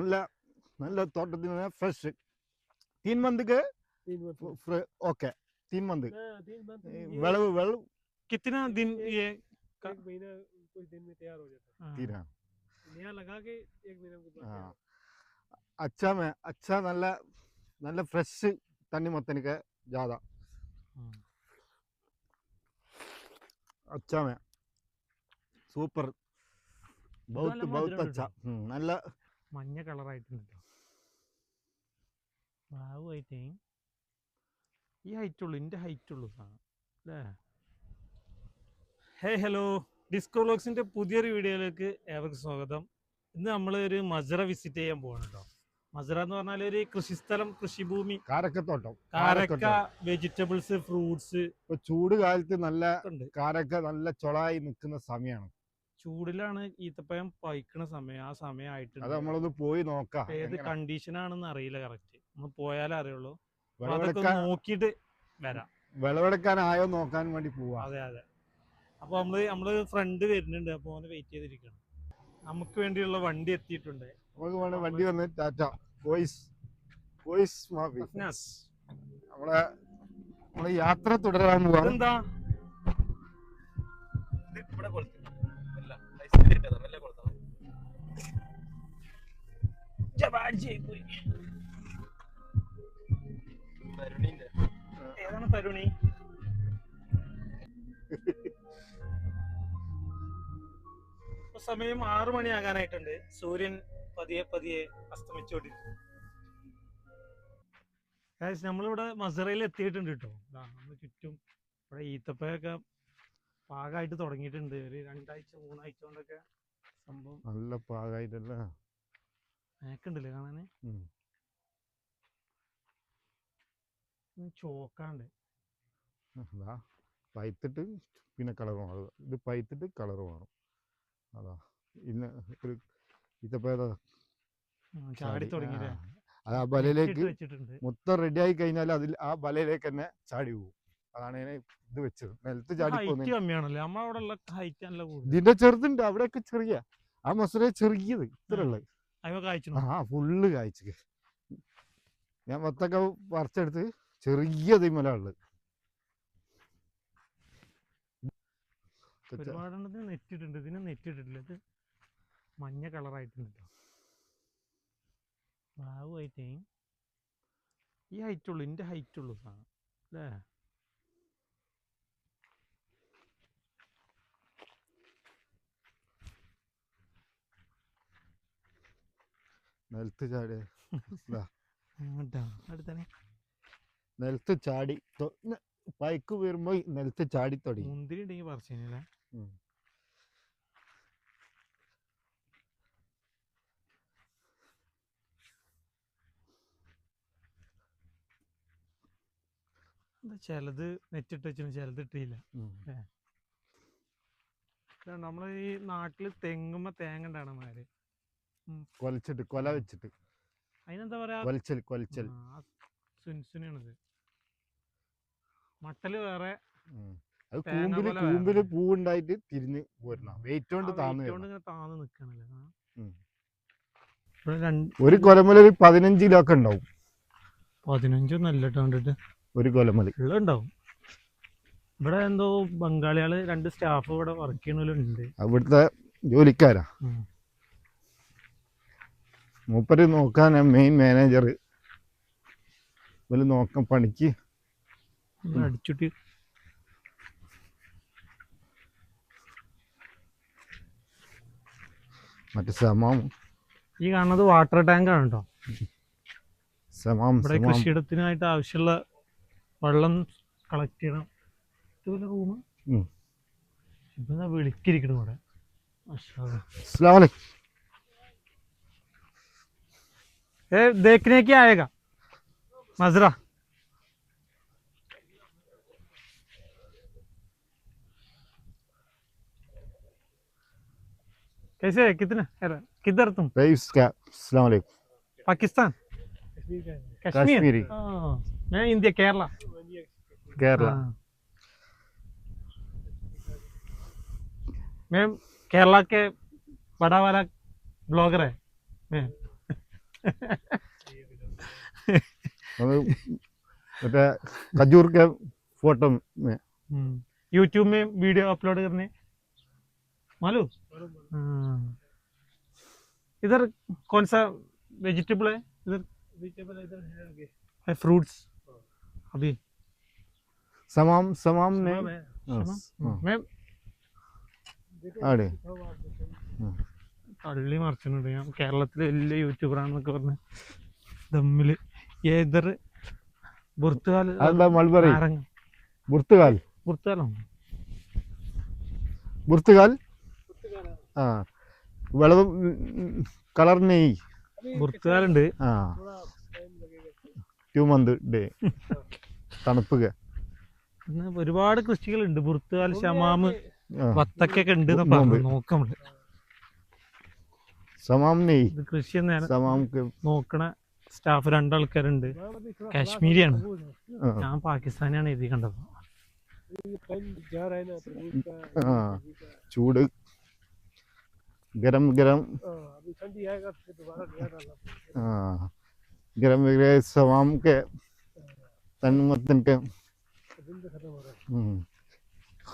നല്ല നല്ല തോട്ടത്തിന് ഫ്രഷ് തീൻ മന്തിക്ക് तीन मंथ ഓക്കെ തീൻ മന്ത് हाँ, तीन मंथ ഏ, ये വിളവ് വിളവ് कितना दिन ये एक महीना कुछ दिन में तैयार हो जाता हाँ, തീരാ है नया लगा के एक महीना के बाद ആ तैयार അച്ഛാ മേ അച്ഛാ നല്ല നല്ല ഫ്രഷ് തണ്ണിമത്തനിക്ക് ജാഥ हाँ। अच्छा में സൂപ്പർ ബൗത്ത് നല്ല ബൗത്ത് മധുരം അച്ഛ നല്ല മഞ്ഞ കളറായിട്ടുണ്ട്. കേട്ടോ ബാബു ആയിട്ടേ ഈ ഹൈറ്റ് ഉള്ളു എന്റെ ഹൈറ്റ് ഉള്ളു സാധനം അല്ലേ ഹേ ഹലോ ഡിസ്കോ വ്ലോഗ്സിന്റെ പുതിയൊരു വീഡിയോയിലേക്ക് ഏവർക്കും സ്വാഗതം. ഇന്ന് നമ്മൾ ഒരു മജറ വിസിറ്റ് ചെയ്യാൻ പോവാണ് കേട്ടോ മജറ എന്ന് പറഞ്ഞാൽ ഒരു കൃഷിസ്ഥലം കൃഷിഭൂമി. കാരക്കത്തോട്ടം. കാരക്ക വെജിറ്റബിൾസ് ഫ്രൂട്ട്സ് ഇപ്പൊ ചൂട് കാലത്ത് നല്ല കാരക്ക നല്ല ചൊളായി നിൽക്കുന്ന സമയമാണ് ചൂടിലാണ് ഈത്തപ്പഴം പഴിക്കണ സമയം. ആ സമയം ആയിട്ടുണ്ട്. നമ്മളൊന്ന് പോയി നോക്കാം. ഏത് ആണെന്ന് അറിയില്ല കറക്റ്റ്. നമ്മൾ പോയാലേ അറിയുള്ളൂ. അതൊക്കെ നോക്കിയിട്ട് വരാം. വിളവെടുക്കാനായോ നോക്കാൻ വേണ്ടി പോവാ. അതെ അതെ. അപ്പൊ നമ്മൾ നമ്മൾ ഫ്രണ്ട് വരുന്നുണ്ട്. അപ്പൊ അവന് വെയിറ്റ് ചെയ്തിരിക്കണം. നമുക്ക് വേണ്ടിയുള്ള വണ്ടി എത്തിയിട്ടുണ്ട്. നമുക്ക് വേണ്ട വണ്ടി വന്ന് ടാറ്റ. വോയിസ് വോയിസ് നമ്മളെ നമ്മളെ യാത്ര തുടരാൻ ഏതാണ് തരുണി? സമയം ആറു മണിയാകാനായിട്ടുണ്ട്. സൂര്യൻ പതിയെ പതിയെ അസ്തമിച്ചുകൊണ്ടിരിക്കും നമ്മളിവിടെ മസറയിൽ എത്തിയിട്ടുണ്ട് കേട്ടോ. ദാ നമ്മുടെ ചുറ്റും ഇവിടെ ഈത്തപ്പയൊക്കെ പാകമായിട്ട് തുടങ്ങിയിട്ടുണ്ട്. ഒരു രണ്ടാഴ്ച മൂന്നാഴ്ച കൊണ്ടൊക്കെ സംഭവം നല്ല പാകായിട്ടല്ല? മേക്കുണ്ടല്ലേ കാണാന്? ചോക്കാണ്ട്. അതാ പൈത്തിട്ട് പിന്നെ കളർ മാറും ഇത് പൈത്തിട്ട് കളർ മാറും അതാ ഇന്ന് ഒരു ഇതപ്പോ ചാടി അത് ആ വെച്ചിട്ടുണ്ട്. മൊത്തം റെഡി ആയി കഴിഞ്ഞാൽ അതിൽ ആ ബലയിലേക്ക് തന്നെ ചാടി പോകും. അതാണ് ഞാൻ ഇത് വെച്ചത്. നിലത്ത് ചാടി പോകുന്നത് ഇതിന്റെ ചെറുതുണ്ട്. അവിടെയൊക്കെ ചെറിയ. ആ മസുര ചെറിയത്. ഇത്ര ഉള്ളത് അയ്യോ കായ്ച്ചു ആ ഫുള്ള് കായ്ച്ചു. ഞാൻ മൊത്തൊക്കെ പറിച്ചെടുത്ത് ചെറിയ തിമല ഉള്ളത് ഒരുപാടെണ്ണത്തിന് നെറ്റിട്ടുണ്ട് ഇതിന് നെറ്റിട്ടിട്ടില്ല. ഇത് മഞ്ഞ കളറായിട്ടുണ്ട്. കേട്ടോ ബാവുമായിട്ടേ ഈ ഹൈറ്റുള്ളൂ. ഇന്റെ എന്റെ ഹൈറ്റ് ഉള്ളു സാധനം അല്ലേ നിലത്ത് ചാടി. നിലത്ത് ചാടി. പൈക്ക് വീറുമ്പോ നിലത്ത് ചാടി തുടങ്ങി. മുന്തിരി ഉണ്ടെങ്കിൽ പറിച്ചില്ല ചിലത് നെറ്റിട്ട് വെച്ചിട്ട് ചിലത് ഇട്ടില്ല. നമ്മളെ നമ്മൾ ഈ നാട്ടിൽ തെങ്ങുമ്മ തേങ്ങ ഉണ്ടാണ് മാര് കൊലച്ചിട്ട് കൊല വെച്ചിട്ട്. അതിനെന്താ പറയാ? കൊലച്ചൽ കൊലച്ചൽ. സുൻസുനാണിത്. മട്ടൽ വേറെ. അത് കൂമ്പിൽ കൂമ്പിൽ വേണം. പൂവുണ്ടായിട്ട് തിരിഞ്ഞ് വരണം. വെയിറ്റ് കൊണ്ട് താന്ന് താന്ന് നിക്കണല്ലേ? ഒരു കൊലമല ഒരു പതിനഞ്ച് കിലോ ഒക്കെ ഉണ്ടാവും. പതിനഞ്ചൊന്നും അല്ല കണ്ടിട്ട്. ഒരു കൊലമല. ഉണ്ടാവും. ഇവിടെ എന്തോ ബംഗാളികൾ രണ്ട് സ്റ്റാഫ് ഇവിടെ വർക്ക് ചെയ്യണവരുണ്ട് അവിടുത്തെ ജോലിക്കാരാ. മൂപ്പര് നോക്കാൻ മെയിൻ മാനേജർ ഇവർ നോക്കാൻ പണിക്ക്. അടിച്ചുട്ടി. മറ്റേ സമാം. ഈ കാണുന്നത് വാട്ടർ ടാങ്ക് ആണ് കേട്ടോ സമാം ഇവിടെ കൃഷിയിടത്തിനായിട്ട് ആവശ്യമുള്ള വെള്ളം കളക്ട് ചെയ്യണം. ഇതുപോലെ റൂമ്. ഇപ്പൊ വിളിക്കിരിക്കണം ഇവിടെ. മാഷാ ये देखने क्या आएगा? मजरा। कैसे है कितने किधर तुम? अस्सलाम वालेकुम। पाकिस्तान? कश्मीरी? हाँ। मैं इंडिया केरला। केरला। हाँ। मैं केरला के बड़ा वाला ब्लॉगर है मैं। खजूर के फ़ोटो में। हम्म, यूट्यूब में वीडियो अपलोड करने। मालूम? मालूम मालूम हाँ। इधर कौन सा वेजिटेबल है? इधर। वेजिटेबल इधर है आगे। है फ्रूट्स अभी। समाम समाम ने तमाम है। हाँ, हाँ, मैं देखो തള്ളി മറിച്ചിട്ടുണ്ട്. ഞാൻ കേരളത്തിലെ വലിയ യൂട്യൂബറാണെന്നൊക്കെ പറഞ്ഞ് ദമ്മിൽ ഏതർ ബുർത്തുകാൽ ആ. കളർ ആ. തണുപ്പുക ഒരുപാട് കൃഷികളുണ്ട്. ബുർത്തുകാൽ ഷമാമ് വത്തക്കൊക്കെ ഉണ്ട് നോക്കാം ഇത് കൃഷി നേരം സമാം के നോക്കണ സ്റ്റാഫ് രണ്ടാൾക്കാരുണ്ട് वहाँ अभी थोड़ा कश्मीरियन। खराब है, तरबूज है। ആ, ഞാൻ പാകിസ്ഥാനാണ് എഴുതി കണ്ടത് ये टाइम जा रहा है ना तरबूज का हाँ। तरबूज का। ചൂട് ഗരം ഗരം हाँ, अभी ठंडी आएगा फिर दोबारा नया डालना पड़ेगा। ആ ഗരം ഗരം സമാം के തന്മത്തൻ के दिन तो खत्म हो रहा है हम्म,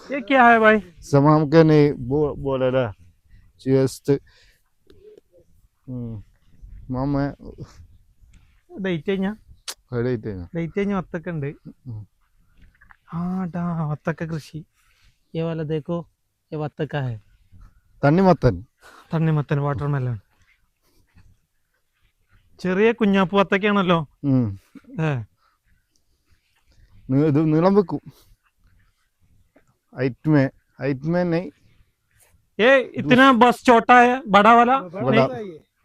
ये क्या है भाई സമാം के नहीं बो बोले रहा just മാമ ഡേറ്റ് കഴിഞ്ഞാ എഴുതിട്ടേ ഡേറ്റ് കഴിഞ്ഞ വത്തക്ക ഉണ്ട് ഉം. ആ ടാ വത്തക്ക കൃഷി ये वाला देखो ये वत्तका है തണ്ണിമത്തൻ തണ്ണിമത്തൻ വാട്ടർമെലൺ ചെറിയ കുഞ്ഞാപ്പ് വത്തക്കയാണല്ലോ ഉം. ഏ നീ- ഇത് നീളം വെക്കും ഐറ്റ്മേ ഐറ്റ്മേ നെയ് ये इतना बस छोटा है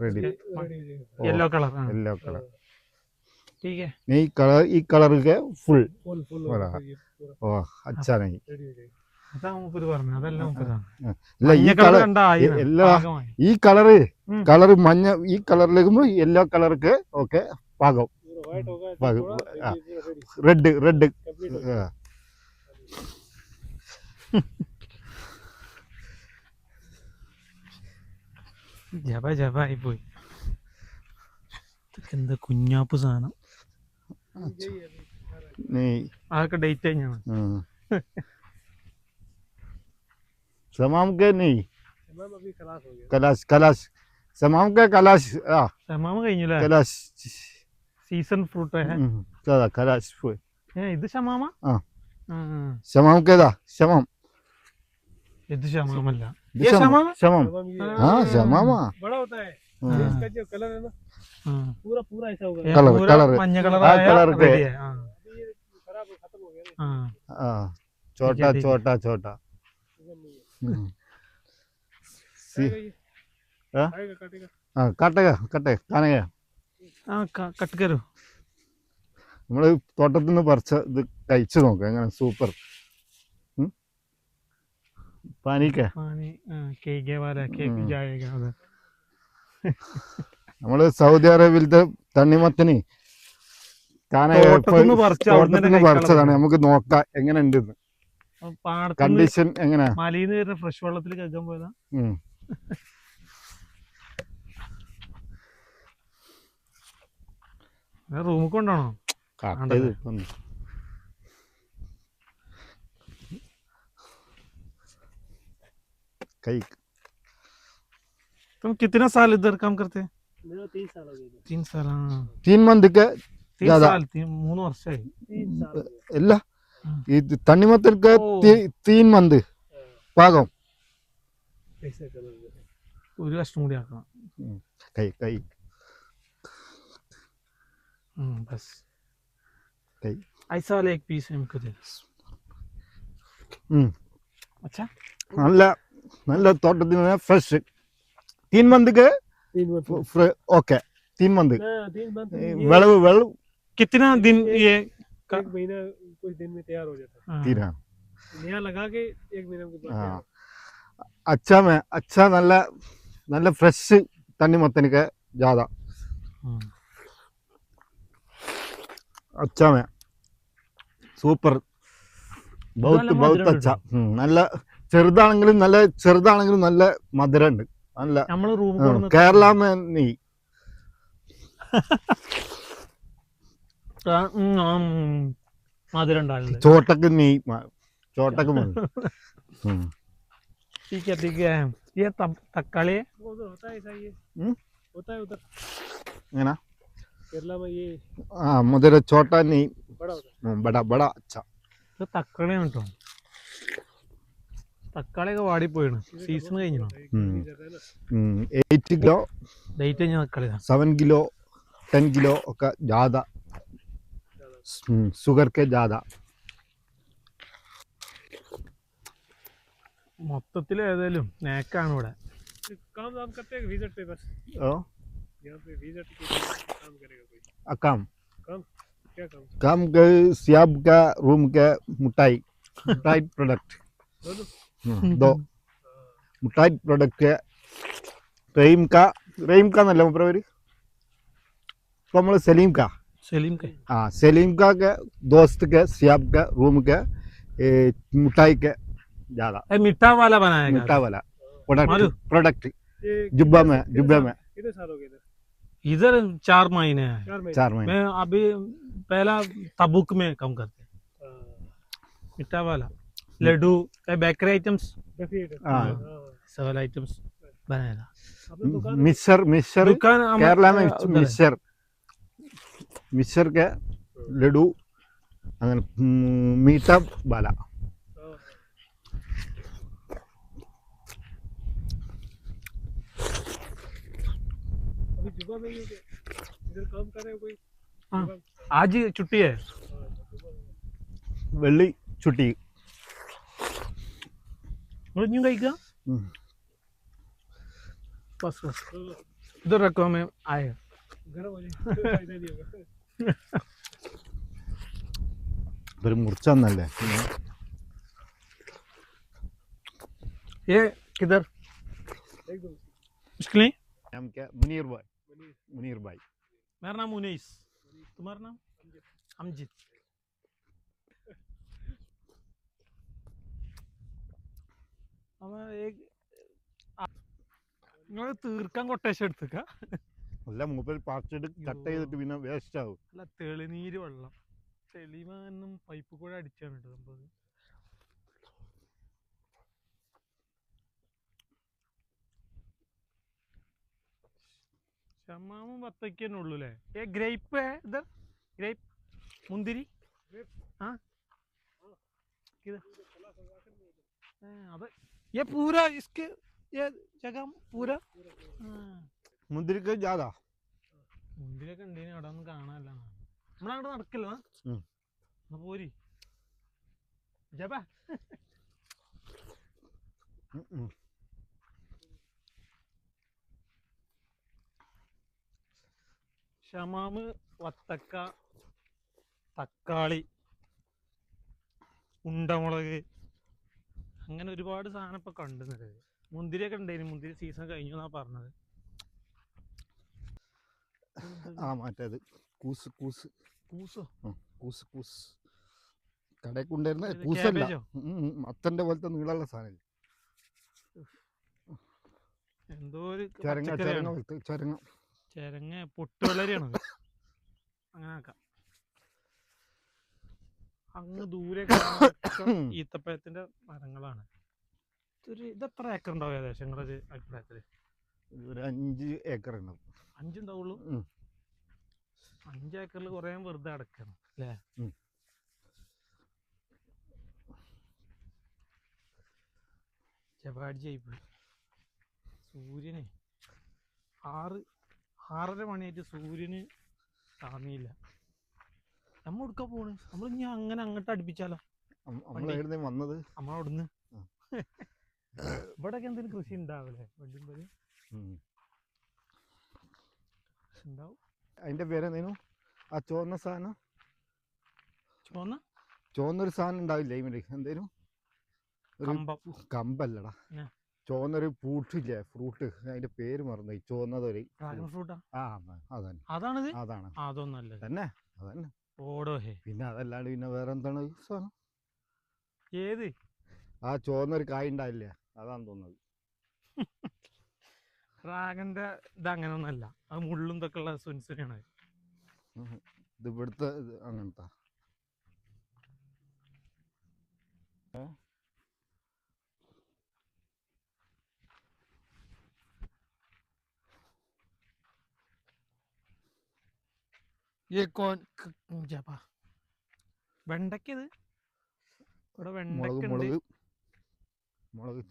ready yellow colour yellow colour നീ കളർ ഈ കളർ കെ ഫുൾ ഓ അച്ഛാ നീ ഈ കളറ് കളർ മഞ്ഞ ഈ കളറിലേക്ക് യെല്ലോ കളർക്ക് ഓക്കെ പാകം. റെഡ് റെഡ് ജപ ജപ ആയി പോയി ഇതൊക്കെ എന്താ കുഞ്ഞാപ്പ് സാധനം यही है अभी दिखा रहा है। നെയ് അതൊക്കെ ഡേറ്റ് കഴിഞ്ഞാണ് हम्म। समाम के नहीं तमाम अभी खलास हो गया कलाश कलाश समाम के कलाश आ ഷമാമ കഴിഞ്ഞല്ലേ कलाश സീസൺ ഫ്രൂട്ട് हम्म, चला कलाश फुल ഏ ഇത് ഷമാമ ആ. ആ, ആ. समाम के दा शमाम ഇത് ഷമാമല്ല ये ये शमाम? शमाम तमाम ये हाँ शमाम हाँ। बड़ा होता है हाँ। इसका जो कलर है ना ആ. पूरा पूरा ऐसा होगा ഏ, Colour, പൂര colour. മഞ്ഞ ആ കളറായ colour के। ready ആയി. ആ, अभी ये खराब हो खत्म हो गया ना ആ. हाँ, छोटा ठीक है, ठीक है। छोटा छोटा सीजन नहीं है हम्म। सी- खाएगा ये हाँ? खाएगा काटेगा हाँ काटेगा कटे കാനക ആ കട്ട് കരു നമ്മൾ തോട്ടത്തിൽ നിന്ന് പറിച്ച ഇത് കഴിച്ചു നോക്കാം എങ്ങനെ സൂപ്പർ പാനിക്ക പാനി കേക്ക് വാല കേക്ക്. ജായേഗ അത് നമ്മൾ സൗദി അറേബ്യയിലത്തെ തണ്ണിമത്തന്. നിന്ന് പറിച്ചതാണ്. നമുക്ക് നോക്കാം എങ്ങനെ ഉണ്ട് കണ്ടീഷൻ എങ്ങനെ? മലയിന്ന് വരുന്ന ഫ്രഷ് വെള്ളത്തിൽ കേൾക്കാൻ പോയതാ. റൂമിൽ കൊണ്ടാണോ ആണ്ടല്ലേ. കൈ तुम कितना साल इधर काम करते हैं मेरा तीन साल हो गया तीन साल हाँ തീൻ മന്തിക്ക് तीन ज्यादा। साल तीन മൂന്ന് വർഷമായി तीन साल हो गया ഇല്ല ഉം. ഇത് തണ്ണിമത്തർക്ക് ഓ. തീൻ മന്ത് പാകം ऐसा कलर है ഒരു കഷ്ണം കൂടി ആക്കണം കൈ കൈ हम्म, बस कई। ऐसा वाला एक पीस हमको दे ഉം. अच्छा നല്ല നല്ല തോട്ടത്തിൽ നിന്ന് ഫ്രഷ് തീൻ മന്തിക്ക് तीन मंथ ഓക്കെ തീൻ മന്ത് हाँ तीन मंथ വിളവ് വിളവ് कितना दिन ये का- एक महीना कुछ दिन में तैयार हो जाता हाँ, തീരാ है नया लगा के एक महीने के बाद ആ तैयार। അച്ചാമേ അച്ഛ നല്ല നല്ല ഫ്രഷ് തണ്ണിമത്തനൊക്കെ ജാഥ हाँ। अच्छा में സൂപ്പർ ബൗത്ത് നല്ല ബൗത്ത് മധുരം അച്ഛ ഉം, നല്ല ചെറുതാണെങ്കിലും നല്ല ചെറുതാണെങ്കിലും നല്ല മധുരമുണ്ട് നല്ല നമ്മള് റൂം ഉം, കേരള മേ നീ മധുരം ഉണ്ടാവില്ല ചോട്ടക്ക് നീ മ- ചോട്ടക്ക് മതി ഉം. ठीक है ठीक है ये तब तक्काली वो उधर होता है ऐसा ये हम्म? होता है उधर എങ്ങനെ केरला में ये ആ മധുര ചോട്ട നീ बड़ा होता ഉം, ബട ബട അച്ഛ ഇത് തക്കാളിയാണ് കേട്ടോ തക്കാളിയൊക്കെ വാടിപ്പോയിണ് है സീസൺ കഴിഞ്ഞു हम्म। है ना എയ്റ്റ് കിലോ ഡേറ്റ് കഴിഞ്ഞ തക്കാളി സെവൻ കിലോ ടെൻ കിലോ ഒക്കെ ജാഥ ഷുഗർ കെ ജാഥ മൊത്തത്തിൽ ഏതായാലും നേക്കാണ് ഇവിടെ काम वाम करते हैं विजिट पे बस ഓ यहाँ पे विजिट के काम करेगा कोई അക്കാം क्या काम काम के सियाब का रूम के मिठाई मिठाई प्रोडक्ट दोनों हम्म, दो मिठाई प्रोडक्ट के റഹീം കാ റഹീം കാ എന്നല്ല മൂപ്പര പേര് ഇപ്പൊ നമ്മള് സലീം കാ സലീം കൈ ആ സലീം കാ के दोस्त के सियाब का रूम के ए, मिठाई के ज्यादा മിഠാ വാല ബനായ मिठा वाला मालूम? प्रोडक्ट प्रोडक्ट ये जुब्बा कितने- में कितने जुब्बे साल- में कितने साल हो गए इधर इधर चार महीने है चार महीने चार महीने मैं अभी पहला तबुक में काम करते हैं हाँ, मिठा वाला लड्डू बेकरी आइटम्स देखिए इधर। हाँ। हाँ। सवाल आइटम्स बनाएगा आपने दुकान मिक्सर मिक्सर दुकान हम- केरला में उधर है। मिक्सर मिक्सर के ലഡു അങ്ങനെ ഉം, മീട്ട ബാല हाँ। अभी जुबा में ही हो गया इधर काम कर रहे हो कोई हाँ। जुबा- आज ही छुट्टी है हाँ, जुबा में। വെള്ളി ചുട്ടി मुझे കഴിക്കുക ഉം. बस बस लो, लो, इधर रखो मैं आए गरम हो जाए फायदा नहीं होगा ഒരു മുറിച്ചന്നല്ലേ ये किधर एकदम इसके लिए മുനീർ ഭായ് बनी മുനീർ ഭായ് मेरा नाम उनैस तुम्हारा नाम अमजित നിങ്ങൾ തീർക്കാൻ കൊട്ടേഷൻ എടുത്തേക്ക അല്ല മൂപ്പർ പറിച്ചിട്ട് കട്ട് ചെയ്തിട്ട് പിന്നെ വേസ്റ്റ് ആവും അല്ല തെളിനീര് വെള്ളം തെളിമാനും പൈപ്പ് കൂടെ അടിച്ചാണ് കേട്ടോ സംഭവം ഷമാമും വത്തക്കന്നെ ഉള്ളൂ അല്ലേ ഏ ഗ്രേപ്പ് ഇതർ ഗ്രേപ്പ് മുന്തിരി ആ किधर हाँ, अबे ये पूरा इसके ये जगह पूरा हाँ മുന്തിരിക്ക് ജാഥാ മുന്തിരിയൊക്കെ ഉണ്ടേനി അവിടെ ഒന്നും കാണാനല്ല നമ്മളങ്ങോട്ട് നടക്കില്ല ഉം. എന്നാ പോരി ജബ ഉം, ഉം. ഷമാമ് വത്തക്ക തക്കാളി ഉണ്ടമുളക് അങ്ങനെ ഒരുപാട് സാധനം ഇപ്പൊ കണ്ടുന്നത് മുന്തിരിയൊക്കെ ഉണ്ടായിരുന്നു മുന്തിരി സീസൺ കഴിഞ്ഞു എന്നാ പറഞ്ഞത്. ആ മറ്റേത്. കൂസ് കൂസ്. കൂസോ? കൂസ് കൂസ്. കടയിൽ കൊണ്ടുവരുന്ന കൂസല്ല. മത്തന്റെ പോലത്തെ നീളമുള്ള സാധനം എന്തോ ഒരു ചരങ്ങ ചരങ്ങ പോലത്തെ ചരങ്ങ. ചെരങ്ങ പൊട്ട് വളരെയാണ് അങ്ങനെ ആക്കാം. അങ്ങ് ദൂരെ ഈത്തപ്പഴത്തിന്റെ മരങ്ങളാണ്. ഇതൊരു ഇത് എത്ര ഏക്കർ ഉണ്ടാവും ഏകദേശം നിങ്ങളുടെ ഒരു അഭിപ്രായത്തിൽ? ഒരു അഞ്ച് ഏക്കർ ഉണ്ടാവും. അഞ്ചുണ്ടാവുള്ളൂ. അഞ്ച് ഏക്കറിൽ കുറേ വെറുതെ അടക്കണം അല്ലേ? ഉം. ജപാടി സൂര്യനെ ആറ് ആറര മണിയായിട്ട് സൂര്യന് താങ്ങിയില്ല. നമ്മ എടുക്കാൻ പോണ്? നമ്മൾ ഇനി അങ്ങനെ അങ്ങോട്ട് അടുപ്പിച്ചാലോ? വന്നത്? നമ്മളവിടുന്ന്. ഇവിടെയൊക്കെ എന്തെങ്കിലും കൃഷി ഉണ്ടാവില്ലേ? ഉം. ഉണ്ടാവും. അതിന്റെ പേരെന്തേനു ആ ചുവന്ന സാധനം? ചുവന്ന? ചുവന്നൊരു സാധനം ഉണ്ടാവില്ലേ എന്തേനു? എന്തേലും കമ്പല്ലടാ. ചോന്നൊരു ചുവന്നൊരു ഫ്രൂട്ടില്ലേ ഫ്രൂട്ട്. അതിന്റെ പേര് മറന്നു ചുവന്നതൊരു ഫ്രൂട്ടാ? ആ അതന്നെ. അതാണ് അതാണ്. അതൊന്നല്ല തന്നെ അതന്നെ. പിന്നെ അതല്ലാണ്ട് പിന്നെ വേറെ എന്താണ് ഈ സാധനം? ഏത്? ആ ചുവന്നൊരു കായ ഉണ്ടാവില്ലേ? അതാന്ന് തോന്നുന്നത്. ഡ്രാഗന്റെ ഇത് അങ്ങനെ ഒന്നല്ല അത് മുള്ളും ഇതൊക്കെ ഉള്ള സുൻസുനാണ് ഇത് ഇവിടുത്തെ ഇത് അങ്ങനത്തെ. വെണ്ടയ്ക്കത് ഇവിടെ വെണ്ടക്കുണ്ട് വെണ്ടയ്ക്ക മുളക്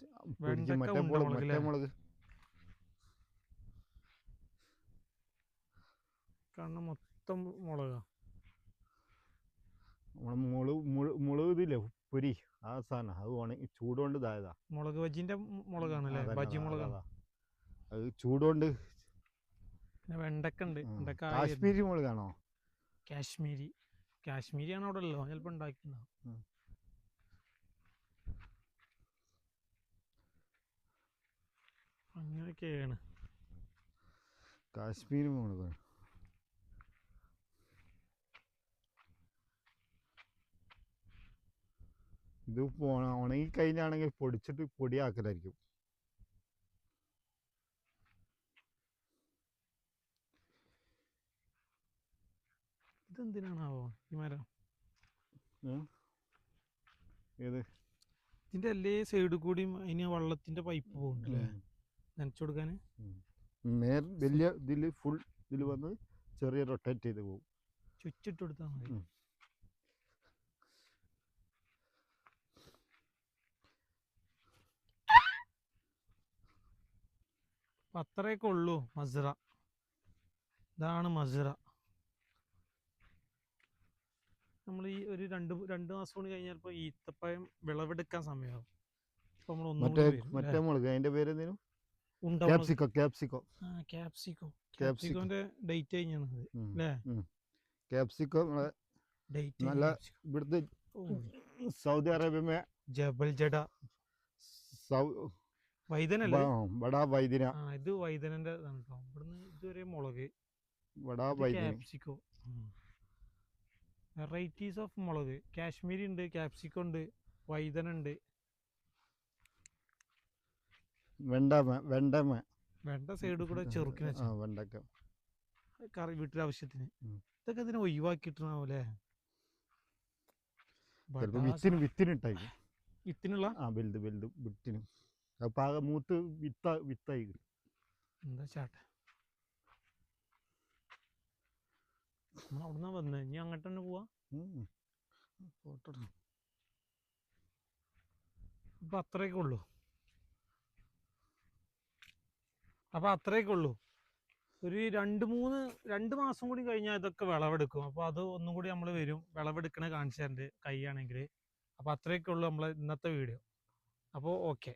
മറ്റേ മുളക് മറ്റേ മുളക്. കാരണം മൊത്തം മുളകാ. നമ്മളെ മുളക് മുള- മുളക് ഇതില്ലേ പൊരി ആ സാധനം അത് ഉണങ്ങി ചൂടുകൊണ്ട് ഇതായതാ. മുളക് ബജിന്റെ മുളകാണല്ലേ? ബജി മുളകാ. മുളകാണ് അത്. ചൂടുകൊണ്ട് വെണ്ടക്ക ഉണ്ട്. കാശ്മീരി മുളകാണോ? കാശ്മീരി. കാശ്മീരിയാണ് അവിടെ ഉള്ളത് ചിലപ്പോ ഉണ്ടാക്കിയിട്ടുണ്ടാവും. ഉം. കാശ്മീർ പോണതാണ് ഇത് ഉണങ്ങി കഴിഞ്ഞാണെങ്കിൽ പൊടിച്ചിട്ട് പൊടിയാക്കലായിരിക്കും. ഇതെന്തിനാണാവോ ഈ മരം? ഏത്? ഇതിന്റെ എല്ലാ സൈഡിൽ കൂടിയും അതിന് വെള്ളത്തിന്റെ പൈപ്പ് പോകുന്നുണ്ടല്ലേ. നനച്ചു കൊടുക്കാൻ? നേർ വലിയ ഇതിൽ ഫുൾ ഇതിൽ വന്ന് ചെറിയ റൊട്ടേറ്റ് ചെയ്ത് പോകും ചുറ്റിട്ട് കൊടുത്താൽ മതി. അത്രയൊക്കെ ഉള്ളൂ മസ്റ ഇതാണ് മസ്റ നമ്മൾ ഈ ഒരു രണ്ട് രണ്ട് മാസം കൂടി കഴിഞ്ഞാൽ ഇപ്പൊ ഈത്തപ്പഴം വിളവെടുക്കാൻ സമയമാകും മറ്റേ മറ്റേ മുളക് അതിന്റെ പേര് എന്തേലും ക്യാപ്സിക്കോ ക്യാപ്സിക്കോ ക്യാപ്സിക്കോ Capsicum. ക്യാപ്സിക്കോന്റെ ഡേറ്റ് കഴിഞ്ഞാണ് ല്ലേ? ക്യാപ്സിക്കോ നമ്മളെ ഡേറ്റ് നല്ല ഇവിടുത്തെ സൗദി അറേബ്യമേ ജബൽ ജഡ സൗ- വൈദനല്ലേ ബ- വൈദിന ഇത് വൈദനന്റെ കേട്ടോ ഇവിടുന്ന് ഇതുവരെ മുളക്. ബടാ വൈദിന ക്യാപ്സിക്കോ വെറൈറ്റീസ് ഓഫ് മുളക്. കാശ്മീരി ഉണ്ട് ക്യാപ്സിക്കോ ഉണ്ട് വൈദന ഉണ്ട് വെണ്ടമ വെണ്ടമ വെണ്ട സൈഡിൽ കൂടെ ചെറുക്കിന് ആ വെണ്ടക്ക. കറി വീട്ടിലെ ആവശ്യത്തിന് ഇതൊക്കെ ഇതിനെ ഒഴിവാക്കിയിട്ടുണ്ടാവൂലേ വിത്തിന് വിത്തിന് ഇട്ടായി വിത്തിനുള്ള? ആ വലുത് വലുത് വിത്തിന്. അത് പാക മൂത്ത് വിത്ത വിത്തായി എന്താ ചാട്ടെ? നമ്മൾ അവിടുന്ന് വന്നത് ഇനി അങ്ങോട്ട് തന്നെ പോവാ. ഫോട്ടോ. അപ്പൊ അത്രയൊക്കെ ഉള്ളൂ. അപ്പൊ അത്രയൊക്കെ ഉള്ളൂ. ഒരു രണ്ട് മൂന്ന് രണ്ട് മാസം കൂടി കഴിഞ്ഞാൽ ഇതൊക്കെ വിളവെടുക്കും. അപ്പോൾ അത് ഒന്നും കൂടി നമ്മൾ വരും. വിളവെടുക്കണ കാണിച്ചു കൈയാണെങ്കിൽ അപ്പോൾ അത്രയൊക്കെ ഉള്ളൂ നമ്മളെ ഇന്നത്തെ വീഡിയോ. അപ്പോൾ ഓക്കെ.